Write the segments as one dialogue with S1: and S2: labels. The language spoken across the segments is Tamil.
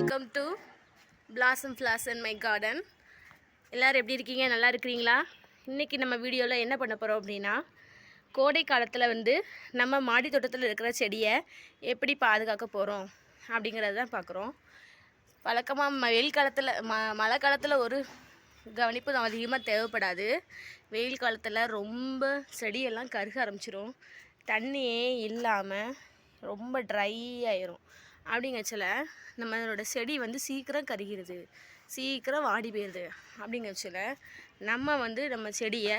S1: Welcome to blossom flowers and my garden எல்லோரும் எப்படி இருக்கீங்க? நல்லா இருக்கிறீங்களா? இன்றைக்கி நம்ம வீடியோவில் என்ன பண்ண போகிறோம் அப்படின்னா கோடை காலத்தில் வந்து நம்ம மாடி தோட்டத்தில் இருக்கிற செடியை எப்படி பாதுகாக்க போகிறோம் அப்படிங்கிறத தான் பார்க்குறோம். வழக்கமாக வெயில் காலத்தில் ம மழை காலத்தில் ஒரு கவனிப்பு அதிகமாக தேவைப்படாது. வெயில் காலத்தில் ரொம்ப செடியெல்லாம் கருக ஆரம்பிச்சிடும் தண்ணியே இல்லாமல் ரொம்ப ட்ரை ஆயிரும். அப்படிங்கச்சில நம்மளோட செடி வந்து சீக்கிரம் கருகிறது சீக்கிரம் வாடி போயிடுது. அப்படிங்கச்சில நம்ம வந்து நம்ம செடியை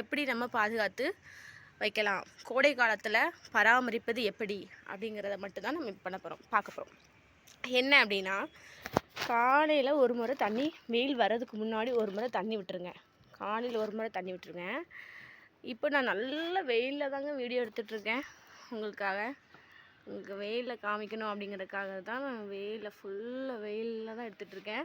S1: எப்படி நம்ம பாதுகாத்து வைக்கலாம்? கோடை காலத்தில் பராமரிப்பது எப்படி? அப்படிங்கிறத மட்டும்தான் நம்ம பண்ண போகிறோம் பார்க்க போகிறோம் என்ன அப்படின்னா காலையில் ஒரு முறை தண்ணி வெயில் வர்றதுக்கு முன்னாடி ஒரு முறை தண்ணி விட்டுருங்க. காலையில் ஒரு முறை தண்ணி விட்டுருங்க. இப்போ நான் நல்ல வெயிலில் தாங்க வீடியோ எடுத்துகிட்ருக்கேன் உங்களுக்காக உங்களுக்கு வெயிலில் காமிக்கணும் அப்படிங்கிறதுக்காக தான் நான் வெயிலில் ஃபுல்லாக வெயிலில் தான் எடுத்துகிட்ருக்கேன்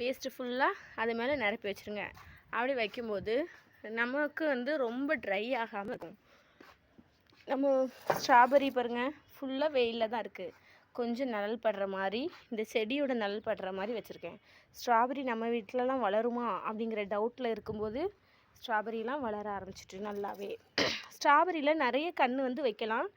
S1: வேஸ்ட்டு ஃபுல்லாக அது மேலே நிரப்பி வச்சுருங்க. அப்படி வைக்கும்போது நமக்கு வந்து ரொம்ப ட்ரை ஆகாமல் இருக்கும். நம்ம ஸ்ட்ராபெரி பாருங்கள் ஃபுல்லாக வெயிலில் தான் இருக்குது கொஞ்சம் நிழல் படுற மாதிரி இந்த செடியோட நிழல் படுற மாதிரி வச்சுருக்கேன். ஸ்ட்ராபெரி நம்ம வீட்டிலலாம் வளருமா அப்படிங்கிற டவுட்டில் இருக்கும்போது ஸ்ட்ராபெரிலாம் வளர ஆரம்பிச்சிட்டு நல்லாவே. ஸ்ட்ராபெரியில் நிறைய கன்று வந்து வைக்கலாம்.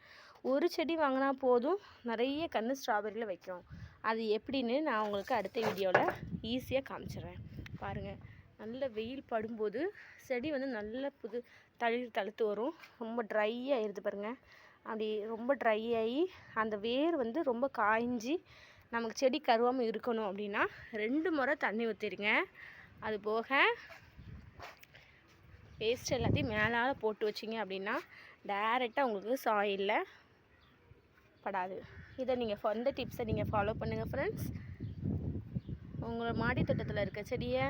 S1: ஒரு செடி வாங்கினா போதும் நிறைய கன்று ஸ்ட்ராபெரியில் வைக்கும். அது எப்படின்னு நான் உங்களுக்கு அடுத்த வீடியோவில் ஈஸியாக காமிச்சிடுறேன். பாருங்கள் நல்ல வெயில் படும்போது செடி வந்து நல்ல புது தளிர் தழுத்து வரும். ரொம்ப ட்ரை ஆகிடுது பாருங்கள் அப்படி ரொம்ப ட்ரை ஆகி அந்த வேர் வந்து ரொம்ப காய்ஞ்சி நமக்கு செடி கருவாமல் இருக்கணும் அப்படின்னா ரெண்டு முறை தண்ணி ஊற்றிடுங்க அது போக வேஸ்ட் எல்லாத்தையும் மேலால் போட்டு வச்சிங்க அப்படின்னா டேரெக்டாக உங்களுக்கு சாயிலில் படாது. இதை நீங்கள் இந்த டிப்ஸை நீங்கள் ஃபாலோ பண்ணுங்கள் ஃப்ரெண்ட்ஸ் உங்களோட மாடி தோட்டத்தில் இருக்க செடியை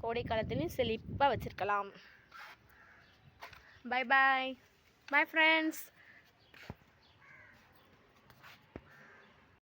S1: கோடை காலத்துலேயும் செழிப்பாக வச்சுருக்கலாம். Bye bye bye friends